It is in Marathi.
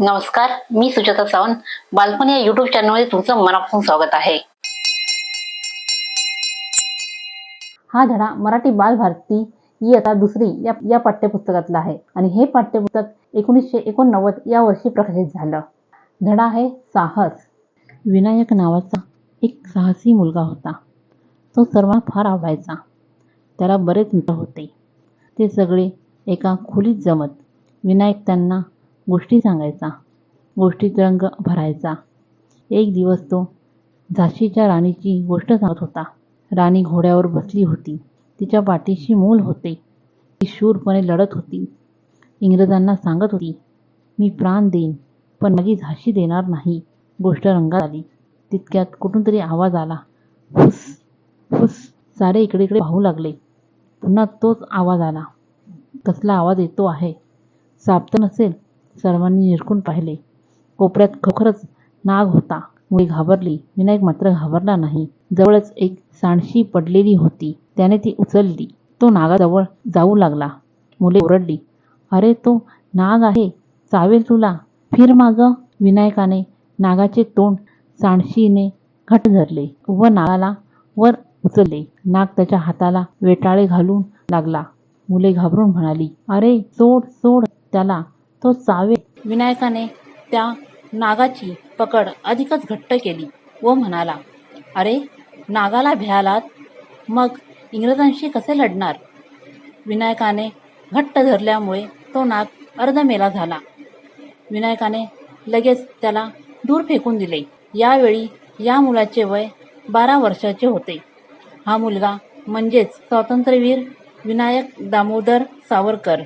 नमस्कार मी सुजाता सावंत. बालपण या युट्यूब चॅनलमध्ये तुमचं मनापासून स्वागत आहे. हा धडा मराठी बालभारती इयत्ता दुसरी या या पाठ्यपुस्तकातला आहे. आणि हे पाठ्यपुस्तक एकोणीसशे एकोणनव्वद या वर्षी प्रकाशित झालं. धडा आहे साहस. विनायक नावाचा एक साहसी मुलगा होता. तो सर्वांना फार आवडायचा. त्याला बरेच मित्र होते. ते सगळे एका खोलीत जमत. विनायक त्यांना गोष्टी सांगायचा गोष्टीत रंग भरायचा. एक दिवस तो झाशीच्या राणीची गोष्ट सांगत होता. राणी घोड्यावर बसली होती. तिच्या पाठीशी मूल होते. ती शूरपणे लढत होती. इंग्रजांना सांगत होती मी प्राण देईन पण माझी झाशी देणार नाही. गोष्ट रंगात आली. तितक्यात कुठून तरी आवाज आला. फुस फुस. सारे इकडे इकडे पाहू लागले. पुन्हा तोच आवाज आला. कसला आवाज येतो आहे. साप नसेल. सर्वांनी निरखून पाहिले. कोपऱ्यात खरोखरच नाग होता. मुळे घाबरली. विनायक मात्र घाबरला नाही. जवळच एक सांडशी पडलेली होती. त्याने ती उचलली. तो नागाजवळ जाऊ लागला. मुले ओरडली अरे तो नाग आहे. चावेल तुला. फिर माग. विनायकाने नागाचे तोंड सांडशीने घट धरले व नागाला वर उचलले. नाग त्याच्या हाताला वेटाळे घालून लागला. मुले घाबरून म्हणाली अरे सोड सोड. त्याला तो चावे विनायकाने त्या नागाची पकड अधिकच घट्ट केली व म्हणाला अरे नागाला भ्यालात? मग इंग्रजांशी कसे लढणार? विनायकाने घट्ट धरल्यामुळे तो नाग अर्धमेला झाला. विनायकाने लगेच त्याला दूर फेकून दिले. यावेळी या मुलाचे वय बारा वर्षाचे होते. हा मुलगा म्हणजेच स्वातंत्र्यवीर विनायक दामोदर सावरकर.